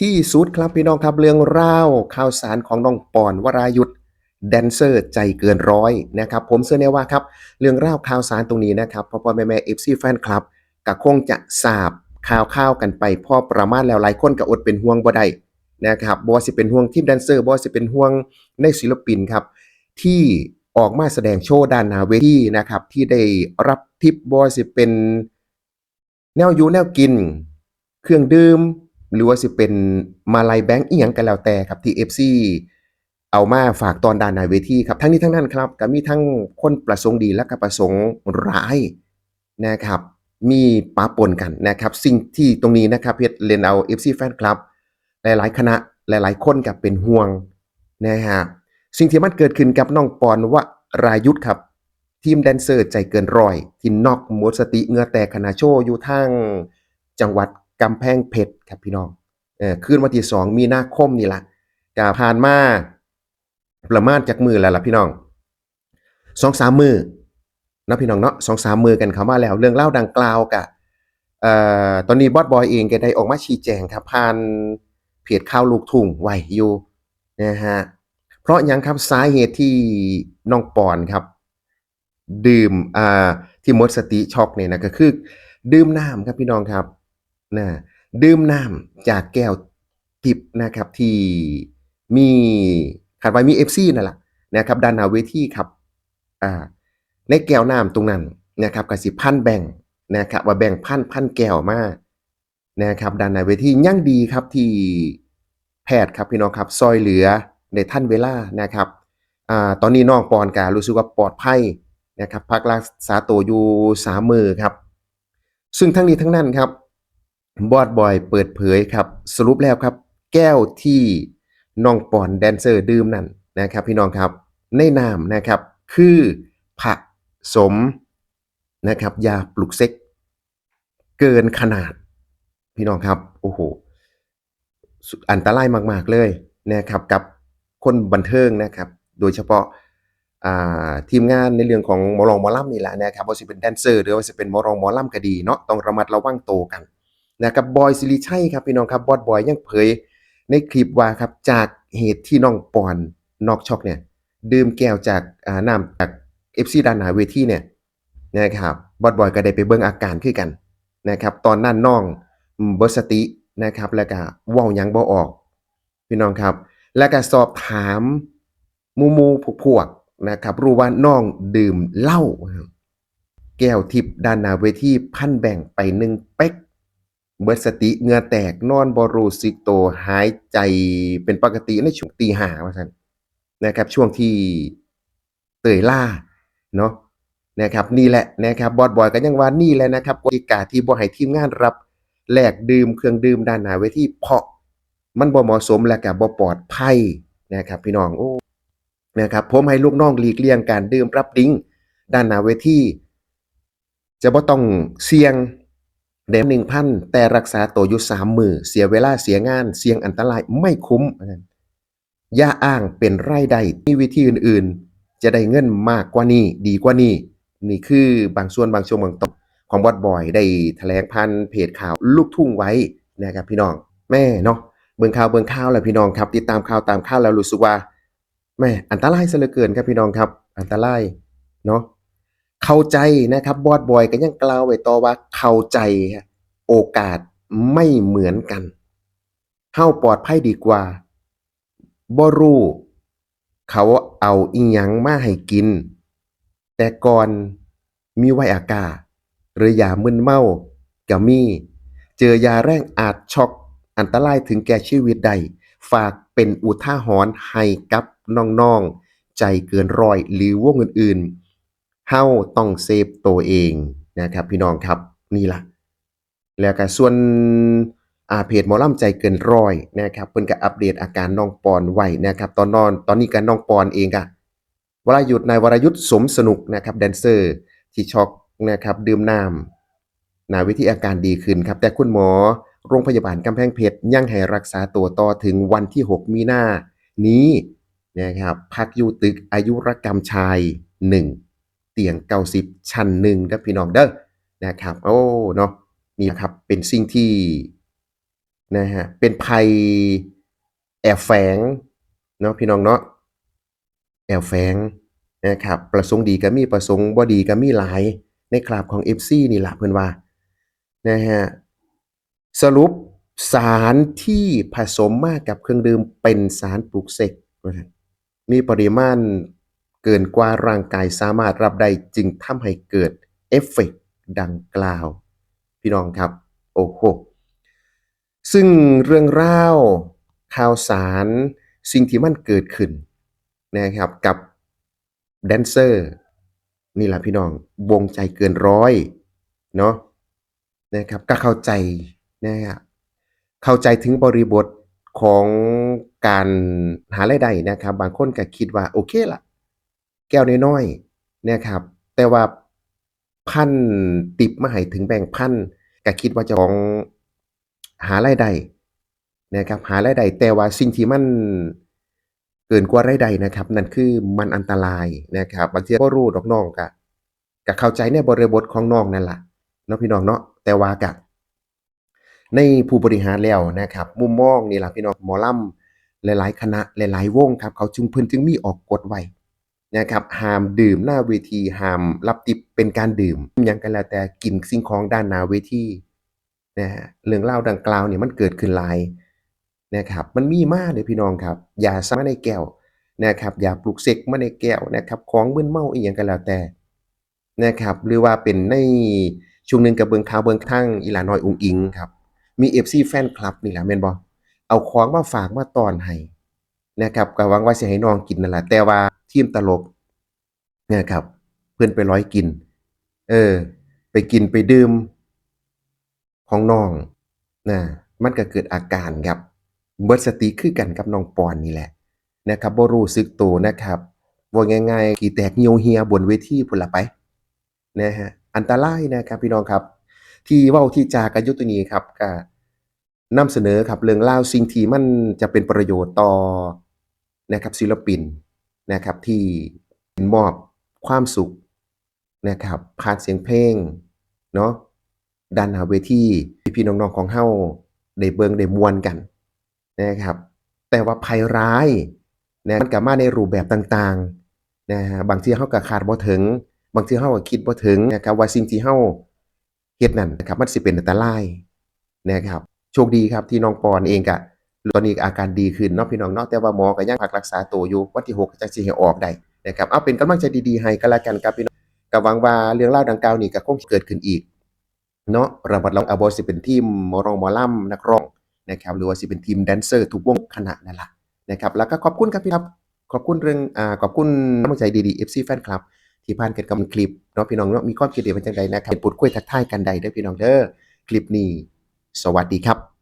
ที่สุดครับพี่น้องครับเรื่องราวข่าวสารของน้องปอนวรายุทธแดนเซอร์ใจเกินร้อยนะครับผมเชื่อแน่ว่าครับเรื่องราวข่าวสารตรงนี้นะครับพ่อพ่อแม่แม่เอฟซีแฟนคลับก็คงจะทราบข่าวข่าวกันไปพอประมาณแล้วหลายคนก็อดเป็นห่วงบ่ได้นะครับบ่ว่าสิเป็นห่วงทีมแดนเซอร์บ่ว่าสิเป็นห่วงในศิลปินครับที่ออกมาแสดงโชว์ด้านหน้าเวทีนะครับที่ได้รับทิปบ่ว่าสิเป็นแนวอยู่แนวกิน เครื่องดื่ม หรือว่าสิเป็นมาลัยแบงก์อีหยังก็แล้วแต่ครับที่ FC เอามาฝากตอนด้านนาเวทีครับทั้งนี้ทั้งนั้นครับก็มีทั้งคนประสงค์ดีและก็ประสงค์ร้ายนะครับ มีปะปนกันนะครับ สิ่งที่ตรงนี้นะครับเฮ็ดเล่นเอา FC แฟนคลับ หลายๆ คณะหลายๆ คนก็เป็นห่วงนะฮะสิ่งที่มันเกิดขึ้นกับน้องปอนวรายุทธครับ ทีมแดนเซอร์ใจเกินร้อย ที่นอกหมดสติเงือแตกขณะโชว์อยู่ทางจังหวัด กำแพงเพชรครับพี่น้องเอ่อคืนวันที่2มีนาคมนี่ละก็ผ่านมาประมาณจักมือแล้วล่ะพี่น้อง2-3มื้อนะพี่น้องเนาะ2-3มื้อกันเข้ามาแล้ว เรื่องเล่าดังกล่าวก็เอ่อตอนนี้บอสบอยเองก็ได้ออกมาชี้แจงครับผ่านเพจข่าวลูกทุ่งไวอยู่นะฮะเพราะยังครับสาเหตุที่น้องปอนครับ ดื่มอ่าที่หมดสติช็อกเนี่ยนะก็คือ ดื่มน้ำครับพี่น้องครับ นะดื่มน้ำจากแก้วทิพนะครับที่มีคาดว่ามี FC นั่นแหละนะครับด้านหน้าเวทีครับอ่าในแก้วน้ำตรงนั้นนะครับก็สิพันแบ่งนะครับว่าแบ่งพันพันแก้วมานะครับด้านหน้าเวทียั่งดีครับที่แพทย์ครับพี่น้องครับซอยเหลือในท่านเวลานะครับอ่าตอนนี้น้องปอนการู้สึกว่าปลอดภัยนะครับพักรักษาตัวอยู่สามมือครับ ซึ่งทั้งนี้ทั้งนั้นครับ บอดบอยเปิดเผยครับสรุปแล้วครับ แก้วที่น้องปอนแดนเซอร์ดื่มนั่นนะครับ พี่น้องครับในนามนะครับ คือผักสมนะครับ ยาปลุกเซ็ก เกินขนาด พี่น้องครับโอ้โหอันตรายมาก ๆ เลยนะครับกับคนบันเทิงนะครับ โดยเฉพาะาทีมงานในเรื่องของหมอรองหมอลำนี่แหละนะครับว่าสิเป็นแดนเซอร์ หรือว่าสิเป็นหมอรองหมอลำก็ดีเนาะต้องระมัดระวังโตกัน นะครับบอยสิริชัยครับพี่น้องครับบอสบอยยังเผยในคลิปว่าครับจากเหตุที่น้องปอนนอกช็อกเนี่ยดื่มแก้วจากอ่าน้ำจาก FC ด้านหน้าเวทีเนี่ยนะครับบอสบอยก็ได้ไปเบิ่งอาการคือกันนะครับตอนนั้นน้องอืมบ่สตินะครับแล้วก็ว้าหยังบ่ออก พี่น้องครับ แล้วก็สอบถามมู่หมู่พวกนะครับรู้ว่าน้องดื่มเหล้าแก้วทิพย์ด้านหน้าเวทีพันแบ่งไปหนึ่งเป๊ก เบิดสติเหงื่อแตกนอนบรูสึกตัวหายใจเป็นปกติในช่วงตีห้าว่าซั่นนะครับ ช่วงที่เตยล่าเนาะนะครับนี่แหละนะครับบอสบอยก็ยังว่านี่แหละนะครับกฎกติกาที่บ่ให้ทีมงานรับแลกดื่มเครื่องดื่มด้านหน้าเวทีเพราะมันบ่เหมาะสมและก็บ่ปลอดภัยนะครับ พี่น้องโอ้นะครับผมให้ลูกน้องหลีกเลี่ยงการดื่มรับดิ้งด้านหน้าเวทีจะบ่ต้องเสี่ยง แดม1,000แต่รักษาตัวอยู่3มื้อเสียเวลาเสียงานเสี่ยงอันตรายไม่คุ้มอย่าอ้างเป็นไรายได้มีวิธีอื่นๆ จะได้เงินมากกว่านี้ดีกว่านี้ นี่คือบางส่วนบางช่วงบางตอนของบอสบอยได้แถลงผ่านเพจข่าวลูกทุ่งไว้นะครับพี่น้องแม่เนาะเบิ่งข่าวเบิ่งข่าวแหละพี่น้องครับติดตามข่าวตามข่าวแล้วรู้สึกว่าแม่อันตรายซะเหลือเกินครับพี่น้องครับ อันตรายเนาะ เข้าใจนะครับบอสบอยก็ยังกล่าวไว้ต่อว่าเข้าใจครับโอกาสไม่เหมือนกันเฮาปลอดภัยดีกว่าบ่รู้เขาเอาอิหยังมาให้กิน แต่ก่อนมีไวอากาหรือยามึนเมาก็มี เจอยาแรงอาจช็อกอันตรายถึงแก่ชีวิตได้ฝากเป็นอุทาหรณ์ให้กับน้องๆ ใจเกินร้อยหรือวงอื่นๆ เฮาต้องเซฟตัวเองนะครับพี่น้องครับนี่ล่ะ แล้วก็ส่วนอาเพจหมอลำใจเกินร้อยนะครับเพิ่นก็อัปเดตอาการน้องปอนไว้นะครับ ตอนนอนตอนนี้ก็น้องปอนเองก็วรยุทธ์นายวรยุทธ์สมสนุกนะครับแดนเซอร์ที่ช็อกนะครับดื่มน้ำนาวิธีอาการดีขึ้นครับ แต่คุณหมอโรงพยาบาลกำแพงเพชรยังให้รักษาตัวต่อถึงวันที่ 6 มีนานี้นะครับพักอยู่ตึกอายุรกรรมชาย 1 เตียง90ชั้น1ครับพี่น้องเด้อนะครับโอ้เนาะนี่ครับเป็นสิ่งที่นะฮะเป็นภัยแอบแฝงเนาะพี่น้องเนาะแอบแฝงนะครับประสงค์ดีก็มีประสงค์บ่ดีก็มีหลายในคราบของ FC นี่ล่ะเพิ่นว่านะฮะสรุปสารที่ผสมมากกับเครื่องดื่มเป็นสารปลุกเสกมีปริมาณ เกินกว่าร่างกายสามารถรับได้จึงทำให้เกิดเอฟเฟกต์ดังกล่าว พี่น้องครับ โอ้โฮซึ่งเรื่องราวข่าวสารสิ่งที่มันเกิดขึ้นนะครับกับแดนเซอร์นี่แหละพี่น้องวงใจเกินร้อยเนาะนะครับก็เข้าใจนะครับเข้าใจถึงบริบทของการหารายได้นะครับ บางคนก็คิดว่าโอเคล่ะ แก้วน้อยๆนะครับ แต่ว่าพันติปมาให้ถึงแบ่งพันก็คิดว่าจ้าของหารายได้นะครับหารายได้แต่ว่าสิ่งที่มันเกินกว่ารายได้นะครับ นั่นคือมันอันตรายนะครับบางที่ยบ่รู้ดอกน้องก็ก็เข้าใจในบริบทของน้องนั่นล่ะเนาะพี่น้องเนาะแต่ว่าก็ในผู้บริหารแล้วนะครับมุมมองนี่ล่ะพี่น้องหมอลำหลาย ๆ คณะหลาย ๆ วงครับ เขาจึงเพิ่นจึงมีออกกฎไว้ นะครับห้ามดื่มหน้าเวทีห้ามรับทิปเป็นการดื่มยังก็แล้วแต่กินสิ่งของด้านหน้าเวทีนะฮะเรื่องราดังกล่าวเนี่ยมันเกิดขึ้นหลายนะครับมันมีมากเด้อพี่น้องครับอยาซ่ามาในแก้วนะครับอย่าปลุกเสกมาในแก้วนะครับของมึนเมาอิหยังก็แล้วแต่นะครับหรือว่าเป็นในช่วงหนึ่งก็เบิงข่าวเบิงทางอีหลาน้อยอุงอิงครับมี FC แฟนคลับนี่ล่ะแม่นบ่เอาของมาฝากมาตอนให้ นะครับก็หวังว่าสิให้น้องกินนั่นแหละแต่ว่าทีมตลกนะครับ เพิ่อนไปร้อยกิน เออ ไปกินไปดื่มของน้องนะมันก็เกิดอาการครับเบิดสติคือกันกับน้องปอนนี่แหละนะครับบ่รู้สึกตัวนะครับว่าง่ายๆขี้แตกเยวเหียบนเวทีพุ่นละไปนะฮะอันตรายนะครับพี่น้องครับ ที่ว้าที่จากันอยู่ตรงนี้ครับก็นำเสนอครับเรื่องราสิ่งที่มันจะเป็นประโยชน์ต่อ นะครับศิลปินนะครับที่มอบความสุขนะครับผ่านเสียงเพลงเนาะด้านหาเวทีพี่ๆน้องๆของเฮาได้เบิงได้มวนกันนะครับแต่ว่าภัยร้ายนะมันก็มาในรูปแบบต่างๆนะฮะบางทีเฮาก็คาดบ่ถึง บางทีเฮาก็คิดบ่ถึงนะครับว่าสิ่งที่เฮาเฮ็ดนั่นนะครับมันสิเป็นอันตรายนะครับโชคดีครับที่น้องปอนเองก็ ตอนนี้อาการดีขึ้นเนาะพี่น้องเนาะแต่ว่าหมอก็ยังพักรักษาตัวอยู่วันที่6ก็จังสิให้ออกได้นะครับเอาเป็นกำลังใจดีๆให้ก็แล้วกันครับพี่น้องก็หวังว่าเรื่องราวดังกล่าวนี้ก็คงเกิดขึ้นอีกเนาะระมัดระวังเอาบ่สิเป็นทีมหมอรองหมอล่ำนักร้องนะครับหรือว่าสิเป็นทีมแดนเซอร์ทุกวงคณะนั่นแหละนะครับแล้วก็ขอบคุณครับพี่ครับขอบคุณเรื่องอ่าขอบคุณกำลังใจดีๆ FC แฟนคลับที่ผ่านกันกับคลิปเนาะพี่น้องเนาะมีความคิดเห็นเป็นจังไดนะครับพูดคุยทักทายกันได้เด้อพี่น้องเด้อคลิปนี้ สวัสดีครับ